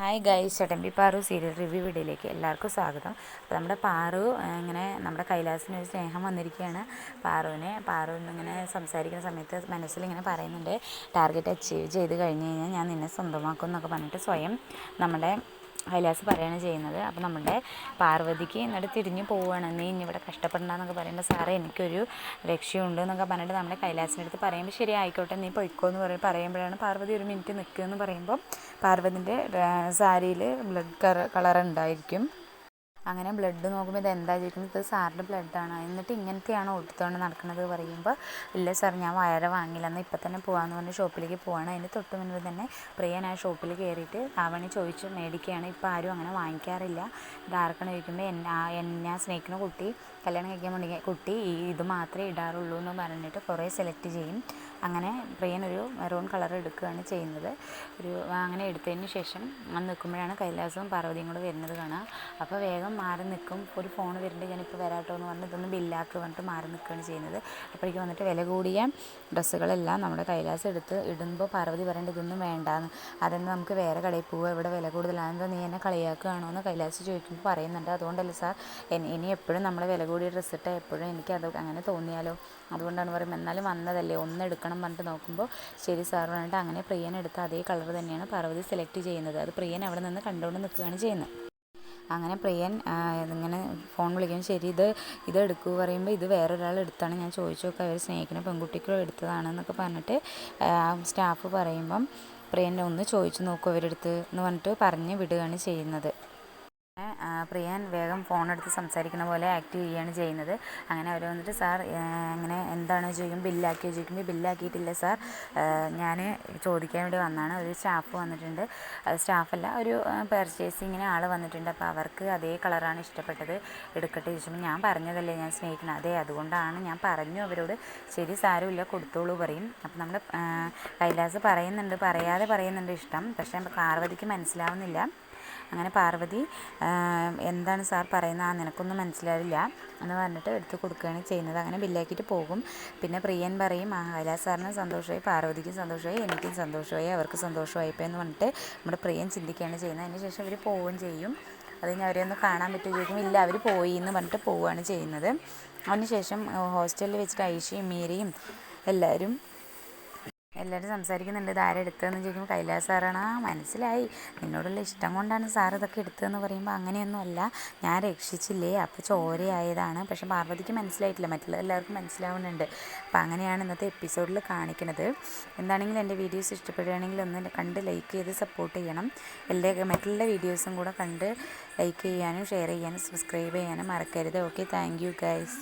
Hi guys Chattambi Paru serial review വീഡിയോയിലേക്ക് എല്ലാവർക്കും സ്വാഗതം. അപ്പോൾ നമ്മുടെ പാറു ഇങ്ങനെ നമ്മുടെ കൈലാസിന് ഒരു സ്നേഹം വന്നിരിക്കുകയാണ്. പാറുവിനെ പാറു ഇങ്ങനെ സംസാരിക്കുന്ന സമയത്ത് മനസ്സിൽ ഇങ്ങനെ പറയുന്നുണ്ട് ടാർഗറ്റ് അച്ചീവ് ചെയ്ത് കഴിഞ്ഞ് കഴിഞ്ഞാൽ ഞാൻ നിന്നെ സ്വന്തമാക്കും എന്നൊക്കെ പറഞ്ഞിട്ട് സ്വയം നമ്മുടെ കൈലാസ് പറയുകയാണ് ചെയ്യുന്നത്. അപ്പോൾ നമ്മുടെ പാർവതിക്ക് എന്നിട്ട് തിരിഞ്ഞു പോവുകയാണ്. നീ ഇനി ഇവിടെ കഷ്ടപ്പെടണ്ടെന്നൊക്കെ പറയുമ്പോൾ സാറേ എനിക്കൊരു ലക്ഷ്യമുണ്ട് എന്നൊക്കെ പറഞ്ഞിട്ട് നമ്മുടെ കൈലാസിന്റെ അടുത്ത് പറയുമ്പോൾ ശരി ആയിക്കോട്ടെ നീ പൊയ്ക്കോ എന്ന് പറയും പറയുമ്പോഴാണ് പാർവതി ഒരു മിനിറ്റ് നിൽക്കുക എന്ന് പറയുമ്പോൾ പാർവതിന്റെ സാരിയിൽ ബ്ലഡ് കളർ ഉണ്ടായിരിക്കും. അങ്ങനെ ബ്ലഡ് നോക്കുമ്പോൾ ഇത് എന്താ ചോദിക്കുന്നത്? ഇത് സാറിന്റെ ബ്ലഡാണ് എന്നിട്ട് ഇങ്ങനത്തെയാണോ ഒടുത്തോണ്ട് നടക്കുന്നത് പറയുമ്പോൾ ഇല്ല സാർ ഞാൻ വയറ് വാങ്ങില്ല എന്നാൽ ഇപ്പം തന്നെ പോകാമെന്ന് പറഞ്ഞ് ഷോപ്പിലേക്ക് പോവാണ്. അതിന് തൊട്ട് മുൻപ് തന്നെ പ്രിയൻ ആ ഷോപ്പിൽ കയറിയിട്ട് ആവണി ചോദിച്ച് മേടിക്കുകയാണ്. ഇപ്പം ആരും അങ്ങനെ വാങ്ങിക്കാറില്ല. ഇത് ആർക്കാണ് ചോദിക്കുമ്പോൾ എന്നെ എന്നെ സ്നേഹിക്കുന്ന കുട്ടി കല്യാണം കഴിക്കാൻ വേണ്ടി കുട്ടി ഈ ഇത് മാത്രമേ ഇടാറുള്ളൂ എന്ന് പറഞ്ഞിട്ട് കുറേ സെലക്ട് ചെയ്യും. അങ്ങനെ പ്രിയൻ ഒരു മെറൂൺ കളർ എടുക്കുകയാണ് ചെയ്യുന്നത്. ഒരു അങ്ങനെ എടുത്തതിന് ശേഷം നിൽക്കുമ്പോഴാണ് കൈലാസവും പാർവതിയും കൂടെ വരുന്നത് കാണാം. അപ്പോൾ വേഗം മാറി നിൽക്കും. ഒരു ഫോൺ വരുന്നുണ്ട് ഞാനിപ്പോൾ വരാട്ടോ എന്ന് പറഞ്ഞ് ഇതൊന്ന് ബില്ലാക്ക് പറഞ്ഞിട്ട് മാറി നിൽക്കുകയാണ് ചെയ്യുന്നത്. അപ്പോഴേക്കും വന്നിട്ട് വില കൂടിയ ഡ്രസ്സുകളെല്ലാം നമ്മുടെ കൈലാസം എടുത്ത് ഇടുമ്പോൾ പാർവതി പറയേണ്ടത് ഇതൊന്നും വേണ്ടാന്ന്. അതെന്ന് നമുക്ക് വേറെ കടയിൽ പോവുക ഇവിടെ വില എന്താ നീ എന്നെ കളിയാക്കുകയാണോ എന്ന് കൈലാസ് ചോദിക്കുമ്പോൾ പറയുന്നുണ്ട്. അതുകൊണ്ടല്ല സാർ ഇനി എപ്പോഴും നമ്മൾ വില കൂടിയ ഡ്രസ്സ് ഇട്ടാൽ എപ്പോഴും എനിക്ക് അത് അങ്ങനെ തോന്നിയാലോ? അതുകൊണ്ടാണ് പറയുമ്പോൾ എന്നാലും വന്നതല്ലേ ഒന്ന് എടുക്കണം പറഞ്ഞിട്ട് നോക്കുമ്പോൾ ശരി സാർ പറഞ്ഞിട്ട് അങ്ങനെ പ്രിയൻ എടുത്ത അതേ കളർ തന്നെയാണ് പാർവതി സെലക്ട് ചെയ്യുന്നത്. അത് പ്രിയൻ അവിടെ നിന്ന് കണ്ടുകൊണ്ട് നിൽക്കുകയാണ് ചെയ്യുന്നത്. അങ്ങനെ പ്രിയൻ ഇങ്ങനെ ഫോൺ വിളിക്കും ശരി ഇത് ഇത് എടുക്കൂ പറയുമ്പോൾ ഇത് ഒരാൾ എടുത്താണ്. ഞാൻ ചോദിച്ചു നോക്കുക അവർ സ്നേഹിക്കുന്ന പെൺകുട്ടിക്ക് എടുത്തതാണെന്നൊക്കെ പറഞ്ഞിട്ട് സ്റ്റാഫ് പറയുമ്പം പ്രിയന്റെ ഒന്ന് ചോദിച്ചു നോക്കൂ അവരെടുത്ത് എന്ന് പറഞ്ഞിട്ട് പറഞ്ഞ് വിടുകയാണ് ചെയ്യുന്നത്. പ്രിയൻ വേഗം ഫോൺ എടുത്ത് സംസാരിക്കുന്ന പോലെ ആക്ട് ചെയ്യുകയാണ് ചെയ്യുന്നത്. അങ്ങനെ അവർ വന്നിട്ട് സാർ അങ്ങനെ എന്താണ് ചോദിക്കും ബില്ലാക്കി ചോദിക്കുമ്പോൾ ബില്ലാക്കിയിട്ടില്ല സാർ. ഞാൻ ചോദിക്കാൻ വേണ്ടി വന്നതാണ് ഒരു സ്റ്റാഫ് വന്നിട്ടുണ്ട്. സ്റ്റാഫല്ല ഒരു പെർച്ചേസിങ്ങിന് ആൾ വന്നിട്ടുണ്ട്. അപ്പോൾ അവർക്ക് അതേ കളറാണ് ഇഷ്ടപ്പെട്ടത്. എടുക്കട്ടെ ചോദിച്ചപ്പോൾ ഞാൻ പറഞ്ഞതല്ലേ ഞാൻ സ്നേഹിക്കണം. അതെ അതുകൊണ്ടാണ് ഞാൻ പറഞ്ഞു അവരോട് ശരി സാരമില്ല കൊടുത്തോളൂ പറയും. അപ്പോൾ നമ്മുടെ കൈലാസ് പറയുന്നുണ്ട് പറയാതെ പറയുന്നുണ്ട് ഇഷ്ടം. പക്ഷേ പാർവതിക്ക് മനസ്സിലാവുന്നില്ല. അങ്ങനെ പാർവതി എന്താണ് സാർ പറയുന്നത്? ആ നിനക്കൊന്നും മനസ്സിലാവില്ല എന്ന് പറഞ്ഞിട്ട് എടുത്ത് കൊടുക്കുകയാണ് ചെയ്യുന്നത്. അങ്ങനെ ബില്ലാക്കിയിട്ട് പോകും. പിന്നെ പ്രിയൻ പറയും ആ കൈലാസ് സാറിന് സന്തോഷമായി പാർവതിക്കും സന്തോഷമായി എനിക്കും സന്തോഷമായി അവർക്ക് സന്തോഷമായിപ്പോൾ എന്ന് പറഞ്ഞിട്ട് നമ്മുടെ പ്രിയൻ ചിന്തിക്കുകയാണ് ചെയ്യുന്നത്. അതിന് ശേഷം ഇവർ പോവുകയും ചെയ്യും. അത് കഴിഞ്ഞ് അവരെ ഒന്ന് കാണാൻ പറ്റുമോ ചോദിക്കും ഇല്ല അവർ പോയി എന്ന് പറഞ്ഞിട്ട് പോവുകയാണ് ചെയ്യുന്നത്. അതിനുശേഷം ഹോസ്റ്റലിൽ വെച്ചിട്ട് ഐഷയും മീരയും എല്ലാവരും എല്ലാവരും സംസാരിക്കുന്നുണ്ട്. ഇത് ആരാ എടുത്തതെന്ന് ചോദിക്കുമ്പോൾ കൈലാസ് സാറാണ്. ആ മനസ്സിലായി. നിന്നോടുള്ള ഇഷ്ടം കൊണ്ടാണ് സാർ ഇതൊക്കെ എടുത്തതെന്ന് പറയുമ്പോൾ അങ്ങനെയൊന്നും അല്ല ഞാൻ രക്ഷിച്ചില്ലേ? അപ്പോൾ ചോരയായതാണ്. പക്ഷെ പാർവതിക്ക് മനസ്സിലായിട്ടില്ല. മറ്റുള്ള എല്ലാവർക്കും മനസ്സിലാവുന്നുണ്ട്. അപ്പോൾ അങ്ങനെയാണ് ഇന്നത്തെ എപ്പിസോഡിൽ കാണിക്കുന്നത് എന്താണെങ്കിലും എന്റെ വീഡിയോസ് ഇഷ്ടപ്പെടുകയാണെങ്കിൽ ഒന്ന് കണ്ട് ലൈക്ക് ചെയ്ത് സപ്പോർട്ട് ചെയ്യണം. എല്ലാ മറ്റുള്ള വീഡിയോസും കൂടെ കണ്ട് ലൈക്ക് ചെയ്യാനും ഷെയർ ചെയ്യാനും സബ്സ്ക്രൈബ് ചെയ്യാനും മറക്കരുത്. Okay thank you guys.